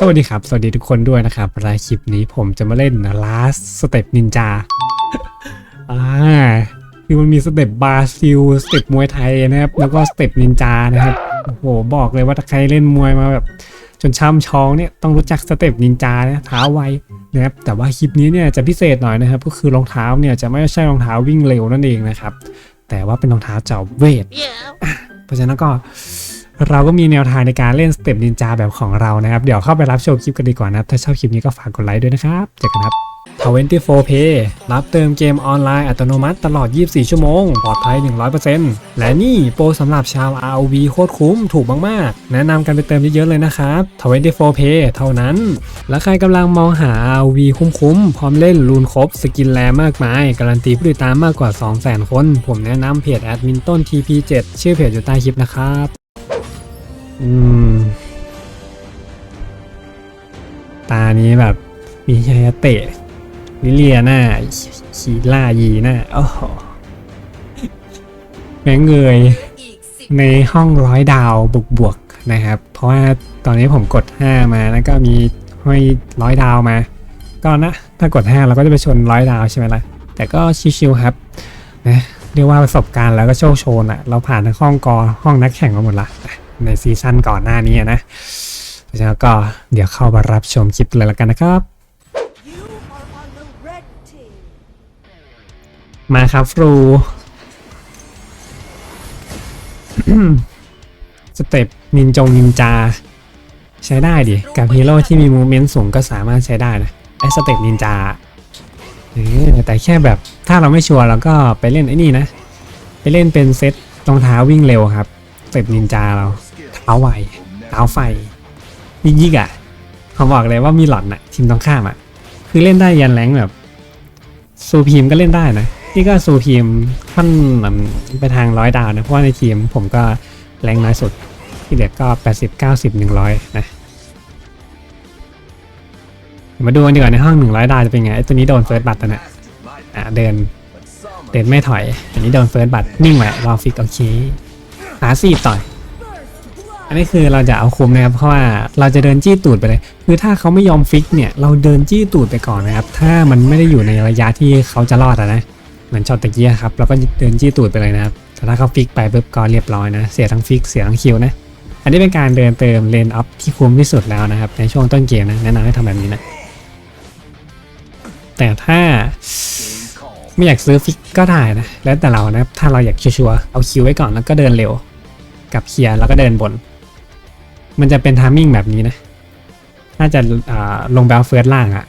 สวัสดีครับ สวัสดีทุกคนด้วยนะครับรายคลิปนี้ผมจะมาเล่น Last Step Ninja อ่าคือมันมีสเต็ปบราซิล สเต็ปมวยไทยนะครับ แล้วก็สเต็ปนินจานะครับ โอ้โห บอกเลยว่าถ้าใครเล่นมวยมาแบบ จนช่ำชองเนี่ย ต้องรู้จักสเต็ปนินจานะเท้าไวนะครับ แต่ว่าคลิปนี้เนี่ยจะพิเศษหน่อยนะครับ ก็คือรองเท้าเนี่ยจะไม่ใช่รองเท้าวิ่งเร็วนั่นเองนะครับ แต่ว่าเป็นรองเท้าเจ้าเวท เพราะฉะนั้นก็ เราก็มีแนวทางในการเล่นสเต็ปนินจาแบบของเรานะครับ เดี๋ยวเข้าไปรับชมคลิปกันดีกว่านะครับ ถ้าชอบคลิปนี้ก็ฝากกดไลค์ด้วยนะครับ เจอกันครับ 24 Pay รับเติมเกมออนไลน์อัตโนมัติตลอด 24 ชั่วโมง ปลอดภัย 100%และนี่โปรสำหรับชาว ROV โคตรคุ้มถูกมาก ๆ แนะนำกันไปเติมเยอะ ๆ เลยนะครับ 24 Pay เท่านั้น และใครกำลังมองหา ROV คุ้ม ๆ พร้อมเล่นรูนครบ สกินแรมากมาย การันตีผู้ติดตามมากกว่า 200,000 คน ผมแนะนำเพจแอดมินต้น TP7 ชื่อเพจอยู่ใต้คลิปนะครับ อืม ตานี้แบบ มีไฮยเตะ ลิเลียหน้าชีล่ายีหน้าโอ้โหแม่งเงยในห้องร้อยดาวบวกบวกๆนะครับ เพราะว่าตอนนี้ผมกด 5 มาแล้วก็มีห้อยร้อยดาวมา ก็นะ ถ้ากด 5 เราก็จะไปชนร้อยดาวใช่ไหมล่ะ แต่ก็ชิวๆครับนะเรียกว่าประสบการณ์แล้วก็โชคโชนอะเราผ่านทั้งห้องกอห้องนักแข่งมาหมดละ ในซีซั่นก่อนหน้านี้อะนะเพราะฉะนั้นก็เดี๋ยวเข้ามารับชมคลิปเลยละกันนะครับ มาครับฟรูสเต็ปนินจงนินจา ใช้ได้ดิ กับฮีโร่ที่มีมูเมนต์สูงก็สามารถใช้ได้นะไอสเต็ปนินจาแต่แค่แบบถ้าเราไม่ชัวร์เราก็ไปเล่นไอ้นี่นะ ไปเล่นเป็นเซตรองเท้าวิ่งเร็วครับ สเต็ปนินจาเรา เท้าไวเท้าไฟยิกยิกอะผมบอกเลยว่ามีหลอนอะทีมตรงข้ามอะ คือเล่นได้ยันแรงแบบซูพีมก็เล่นได้นะนี่ก็ซูพีมค่อนแบบไปทางร้อยดาวนะเพราะว่าในทีมผมก็แรงน้อยสุดที่เหลือก็80 90 100 นะเดี๋ยวมาดูกันดีกว่าในห้อง 100 ดาวจะเป็นไงไอ้ตัวนี้โดนเฟิร์สบัตรนะอะเดินเดินไม่ถอยอันนี้โดนเฟิร์สบัตรนิ่งไว้รอฟิกโอเคหาซีบต่อย อันนี้คือเราจะเอาคุมนะครับเพราะว่าเราจะเดินจี้ตูดไปเลย คือถ้าเขาไม่ยอมฟิกเนี่ยเราเดินจี้ตูดไปก่อนนะครับ ถ้ามันไม่ได้อยู่ในระยะที่เขาจะรอดนะเหมือนช็อตตะกี้ครับเราก็เดินจี้ตูดไปเลยนะครับแต่ถ้าเขาฟิกไปปุ๊บก็เรียบร้อยนะ เสียทั้งฟิกเสียทั้งคิวนะอันนี้เป็นการเดินเติมเลนอัพที่คุ้มที่สุดแล้วนะครับ ในช่วงต้นเกมนะแนะนำให้ทำแบบนี้นะ แต่ถ้าไม่อยากซื้อฟิกก็ได้นะ แล้วแต่เรานะถ้าเราอยากชัวร์เอาคิวไว้ก่อนแล้วก็เดินเร็ว กับเคลียร์แล้วก็เดินบน มันจะเป็นทามมิ่งแบบนี้นะ น่าจะาลงไปเอาเฟิร์สล่างอะ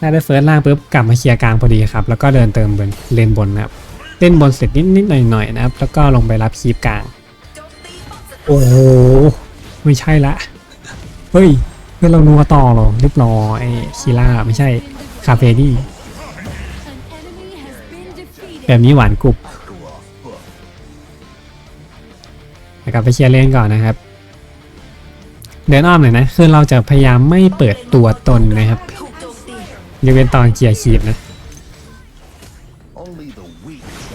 ถ้าได้เฟิร์สล่างปุ๊บกลับมาเคลียร์กลางพอดีครับ แล้วก็เดินเติมบนเลนบนนะครับ เล่นบนเสร็จนิดนิดหน่อยหน่อยๆนะครับ แล้วก็ลงไปรับคีบกลาง โอ้โห ไม่ใช่ละ เฮ้ยเพื่อนเรานัวต่อหรอเรียบร้อยไอ้คีล่าไม่ใช่คาเฟดี้แบบนี้หวานกรุบนะครับไปเคลียร์เล่นก่อนนะครับ เดินอ้อมหน่อยนะ คือเราจะพยายามไม่เปิดตัวตนนะครับยกเว้นตอนเคลียร์คีบนะ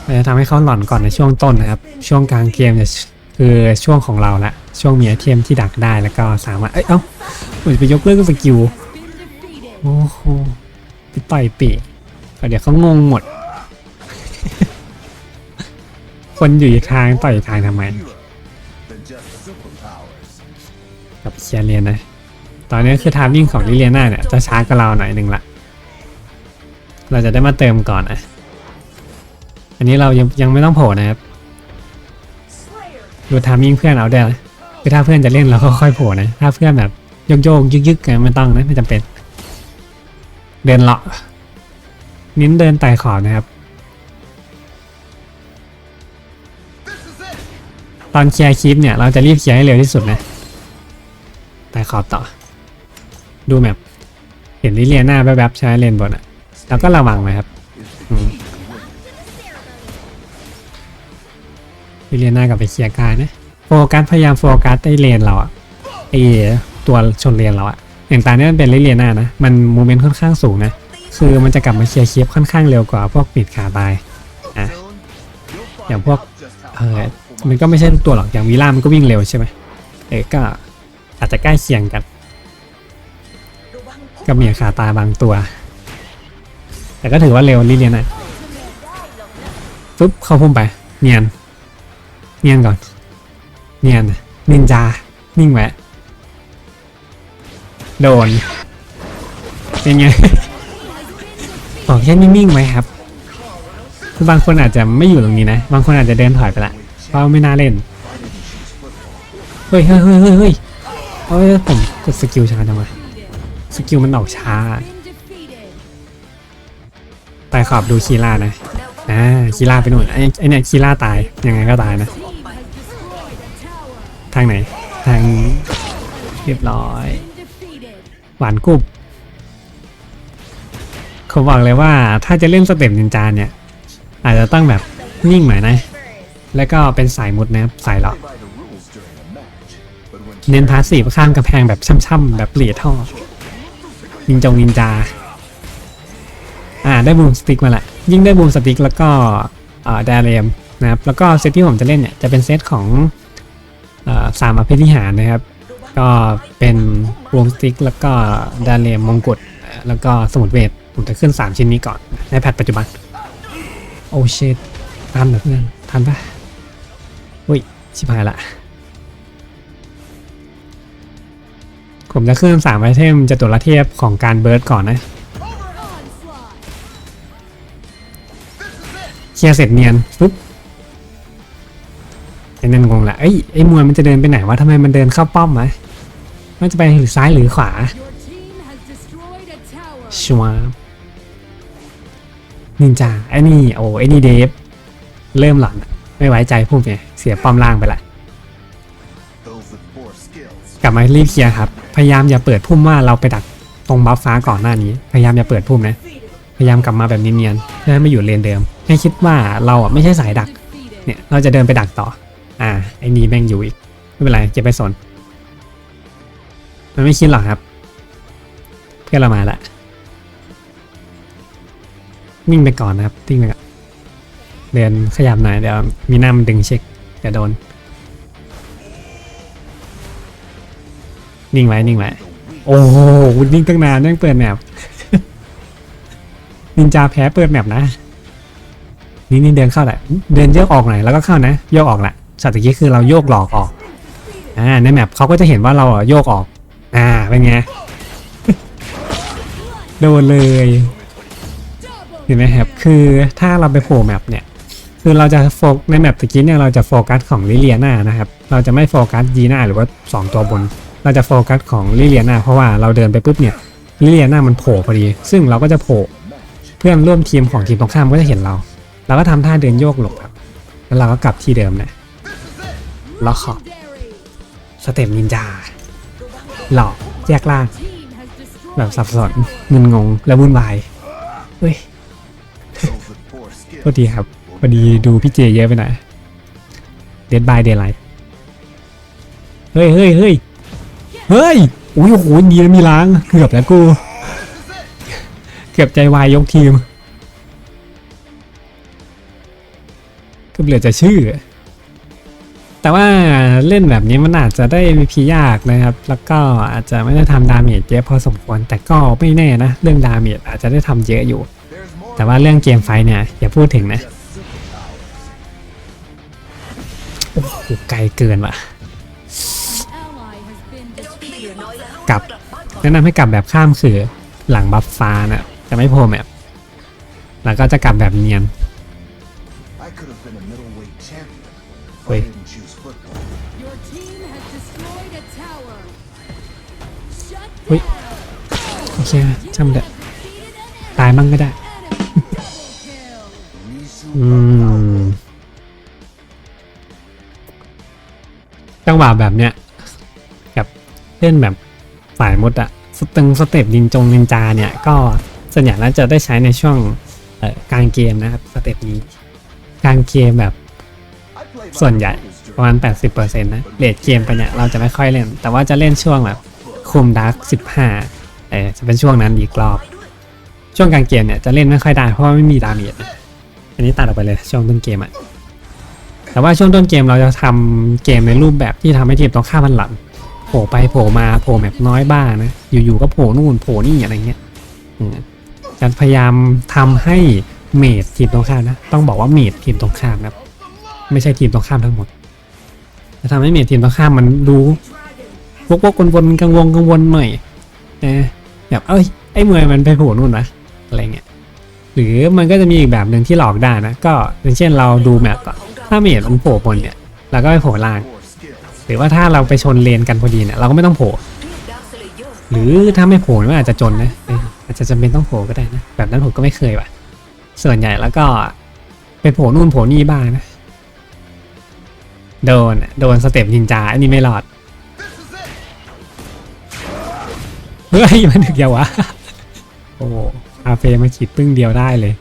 เราจะทำให้เขาหล่อนก่อนในช่วงต้นนะครับ ช่วงกลางเกมจะคือช่วงของเราละ ช่วงมีไอเทมที่ดักได้แล้วก็สามารถ เอ้ย เอ้าผมจะไปยกเลิกสกิล โอ้โหไปต่อยปีเดี๋ยวเขางงหมด คนอยู่อีกทางต่อยอีกทางทำไม เคลียร์เรียนนะตอนนี้คือทามมิ่งของลิเลียนาเนี่ยจะช้ากว่าเราหน่อยหนึ่งละ เราจะได้มาเติมก่อนนะอันนี้เรายังยังไม่ต้องโผล่นะครับ ดูทามมิ่งเพื่อนเอาได้นะคือถ้าเพื่อนจะเล่นเราก็ค่อยโผล่นะ ถ้าเพื่อนแบบโยกโยกยึกยึกไม่ต้องนะไม่จำเป็น เดินเลาะนิ้นเดินไต่ขอบนะครับ ตอนเคลียร์คลิปเนี่ยเราจะรีบเคลียร์ให้เร็วที่สุดนะ ไต่ขอบต่อ ดูแบบเห็นลิเลียหน้าแวบๆใช้เลนบนอะแล้วก็ระวังนะครับลิเลียหน้ากับไปเคลียร์การนะโฟกัสพยายามโฟกัสไอ้เลนเราอะไอ้ตัวชนเลนเราอะอย่างตาเนี้ยมันเป็นลิเลียหน้านะมันมูเมนต์ค่อนข้างสูงนะคือมันจะกลับมาเคลียร์คลิปค่อนข้างเร็วกว่าพวกปิดขาตายอะอย่างพวกเออมันก็ไม่ใช่ทุกตัวหรอกอย่างวีล่ามันก็วิ่งเร็วใช่ไหมเออก็ อาจจะใกล้เคียงกัน กับเหมียขาตายบางตัว แต่ก็ถือว่าเร็วลิเลียนอะปุ๊บเข้าพุ่มไป เนียน เนียนก่อน เนียนนินจา นิ่งแวะ โดนเป็นไงบอกแค่นิ่งๆไว้ครับคือบางคนอาจจะไม่อยู่ตรงนี้นะ บางคนอาจจะเดินถอยไปละเพราะไม่น่าเล่น เฮ้ยเฮ้ยเฮ้ยเฮ้ย เฮ้ยผมกดสกิลช้าจังวะสกิลมันออกช้าตายขอบดูคีล่านะอ่าคีล่าไปนู่นไอ้ไอ้เนี่ยคีล่าตายยังไงก็ตายนะ ทางไหน ทางเรียบร้อย หวานกรุบผมบอกเลยว่าถ้าจะเล่นสเต็ปนินจาเนี่ย อาจจะต้องแบบนิ่งหน่อยนะ แล้วก็เป็นสายมุดนะครับสายเลาะ เน้นพาสซีฟข้ามกระแพงแบบช่ำๆแบบเปลี่ยท่อนินจงนินจา อ่าได้บูมสติ๊กมาละ ยิ่งได้บูมสติ๊กแล้วก็เอ่อดาเรมนะครับแล้วก็เซตที่ผมจะเล่นเนี่ยจะเป็นเซตของเอ่อสามอภินิหารนะครับ ก็เป็นบูมสติ๊กแล้วก็ดาเรมมงกุฎแล้วก็สมุดเวทผมจะขึ้น 3 ชิ้นนี้ก่อนในแพทปัจจุบัน โอ้เชดทันเหรอเพื่อนทันปะอุ้ย ชิบหายละ ผมจะขึ้นสามไอเทมจตุรเทพของการเบิร์ดก่อนนะเคลียร์เสร็จเนียนปุ๊บไอ้นั่นงงละเอ้ยไอ้มวยมันจะเดินไปไหนวะทำไมมันเดินเข้าป้อมวะมันจะไปหรือซ้ายหรือขวาชัวร์นินจาไอ้นี่โอ้ไอ้นี่เดฟเริ่มหลอนไม่ไว้ใจพวกเนี่ยเสียป้อมล่างไปละกลับมารีบเคลียร์ครับ พยายามอย่าเปิดพุ่มว่าเราไปดักตรงบัฟฟ้าก่อนหน้านี้ พยายามอย่าเปิดพุ่มนะ พยายามกลับมาแบบเนียนๆเพื่อให้ไม่อยู่เลนเดิม ให้คิดว่าเราอะไม่ใช่สายดัก เนี่ยเราจะเดินไปดักต่อ อ่าไอ้นี่แม่งอยู่อีก ไม่เป็นไรเก็บไปสน มันไม่คิดหรอกครับ เพื่อนเรามาละนิ่งไปก่อนนะครับนิ่งไปก่อนเดินขยับหน่อยเดี๋ยวมีหน้ามันดึงเช็คเดี๋ยวโดน นิ่งไว้นิ่งไว้โอ้โหนิ่งตั้งนานยังเปิดแมปนินจาแพ้เปิดแมปนะ นี่นี่เดินเข้าแหละ เดินโยกออกหน่อยแล้วก็เข้านะโยกออกแหละช็อตตะกี้คือเราโยกหลอกออก อ่าในแมปเขาก็จะเห็นว่าเราโยกออก อ่าเป็นไงโดนเลยเห็นไหมครับคือถ้าเราไปโผล่แมปเนี่ยคือเราจะโฟกในแมปตะกี้เนี่ยเราจะโฟกัสของลิเลียนานะครับ เราจะไม่โฟกัสยีนาหรือว่า 2 ตัวบน เราจะโฟกัสของลิเลียนาเพราะว่าเราเดินไปปุ๊บเนี่ยลิเลียนามันโผล่พอดี ซึ่งเราก็จะโผล่เพื่อนร่วมทีมของทีมตรงข้ามก็จะเห็นเรา เราก็ทำท่าเดินโยกหลบครับ แล้วเราก็กลับที่เดิมนะล็อกขอบสเต็ปนินจาหลอกแยกล่าง แบบสับสนมึนงงและวุ่นวายเฮ้ยโทษทีครับพอดีดูพี่เจเยอะไปหน่อยเดดบายเดย์ไลท์เฮ้ยเฮ้ยเฮ้ย เฮ้ยโอ้ยโอ้โหดีนะมีล้างเกือบแล้วกู เกือบใจวายยกทีมกือบเหลือจะชื่อ แต่ว่าเล่นแบบนี้มันอาจจะได้ MVP ยากนะครับ แล้วก็อาจจะไม่ได้ทำดาเมจเยอะพอสมควร แต่ก็ไม่แน่นะ เรื่องดาเมจอาจจะได้ทำเยอะอยู่ แต่ว่าเรื่องเกมไฟเนี่ย อย่าพูดถึงนะ โอ้โหไกลเกินว่ะ กลับ แนะนำให้กลับแบบข้ามคือหลังบัฟฟ้านะจะไม่โผล่แมปแล้วก็จะกลับแบบเนียน I could have been a middleweight champion but Wait. I didn't choose football Your team has destroyed a tower. Shut Wait. down. โอเคช่างมันเถอะ Defeated an ตายมั่งก็ได้ enemy. Double kill. Risu อืม Bakao. จังหวะแบบเนี้ยกับเล่นแบบ ฝ่ายมดอะสตึงสเต็ปนินจงนินจาเนี่ยก็ส่วนใหญ่แล้วจะได้ใช้ในช่วงกลางเกมนะครับสเต็ปนี้กลางเกมแบบส่วนใหญ่ประมาณ 80%นะเลดเกมไปเนี่ยเราจะไม่ค่อยเล่น แต่ว่าจะเล่นช่วงแบบคุมดาร์ก15เออจะเป็นช่วงนั้นอีกรอบ ช่วงกลางเกมเนี่ยจะเล่นไม่ค่อยได้เพราะว่าไม่มีดาเมจอันนี้ตัดออกไปเลยช่วงต้นเกมอะแต่ว่าช่วงต้นเกมเราจะทำเกมในรูปแบบที่ทำให้ทีมตรงข้ามมันหลับ ล่ไปโผล่มาโผล่แบบน้อยบ้างนะ อยู่ๆก็โผล่นู่นโผล่นี่อะไรเงี้ยอืมจะพยายามทำให้เมดทีมตรงข้ามนะ ต้องบอกว่าเมดทีมตรงข้ามนะครับไม่ใช่ทีมตรงข้ามทั้งหมดจะทำให้เมดทีมตรงข้ามมันดูวกวกวนวนๆกังวลกังวลหน่อยนะแบบเอ้ยไอ้เมย์มันไปโผล่นู่นนะอะไรเงี้ยหรือมันก็จะมีอีกแบบหนึ่งที่หลอกได้นะ ก็อย่างเช่นเราดูแมปอะถ้าเมดมันโผล่บนเนี่ยเราก็ไปโผล่ล่าง หรือว่าถ้าเราไปชนเลนกันพอดีเนี่ยเราก็ไม่ต้องโผล่หรือถ้าไม่โผล่มันอาจจะจนนะอาจจะจำเป็นต้องโผล่ก็ได้นะแบบนั้นผมก็ไม่เคยว่ะ ส่วนใหญ่แล้วก็ไปโผล่นู่นโผล่นี่บ้างนะโดนโดนสเต็ปนินจาอันนี้ไม่รอดเฮ้ยมันถึกยาวะโอ้อาเฟมาขีดปึ้งเดียวได้เลย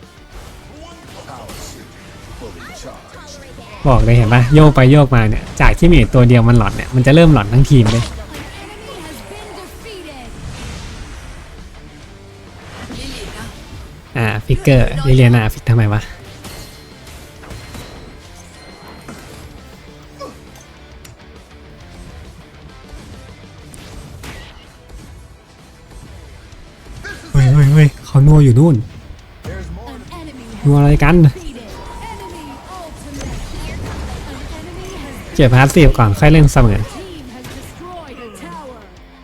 บอกเลยเห็นปะโยกไปโยกมาเนี่ยจากที่มีตัวเดียวมันหลอนเนี่ยมันจะเริ่มหลอนทั้งทีมเลยอ่าฟิกเกอร์ลิเลียนาฟิกทำไมวะเฮ้ยเฮ้ยเฮ้ยเขานัวอยู่นู่นนัวอะไรกัน เก็บพาร์ทซีฟก่อนค่อยเล่นเสมอ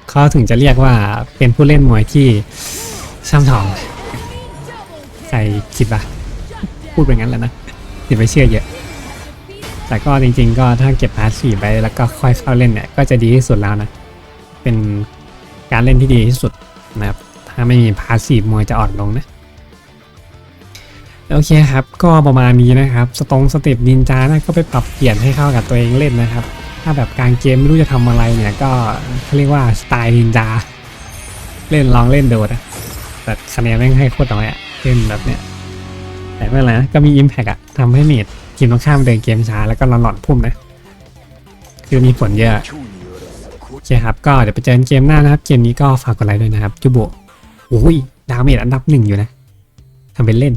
เขาถึงจะเรียกว่าเป็นผู้เล่นมวยที่ช่ำชองใครคิดปะพูดไปงั้นแหล้วนะอย่าไปเชื่อเยอะ แต่ก็จริง ๆ ก็ถ้าเก็บพาร์ทสี่ไปแล้วก็ค่อยเข้าเล่นเนี่ยก็จะดีที่สุดแล้วนะ เป็นการเล่นที่ดีที่สุดนะครับ ถ้าไม่มีพาร์ทสี่มวยจะอ่อนลงนะ โอเคครับ ก็ประมาณนี้นะครับ สตรงสเต็ปนินจานะก็ไปปรับเปลี่ยนให้เข้ากับตัวเองเล่นนะครับ ถ้าแบบกลางเกมไม่รู้จะทำอะไรเนี่ยก็เขาเรียกว่าสไตล์นินจา เล่นลองเล่นดูนะแต่คะแนนแม่งให้โคตรน้อยอะเล่นแบบเนี้ยแต่ไม่เป็นไรนะก็มี Impact อะทำให้เมดทีมตรงข้ามเดินเกมช้าแล้วก็หลอนๆพุ่มนะ คือมีผลเยอะโอเคครับ ก็เดี๋ยวไปเจอกันเกมหน้านะครับ เกมนี้ก็ฝากกดไลค์ด้วยนะครับจูโบโอ้ยดาวเมจอันดับหนึ่งอยู่นะทำเป็นเล่น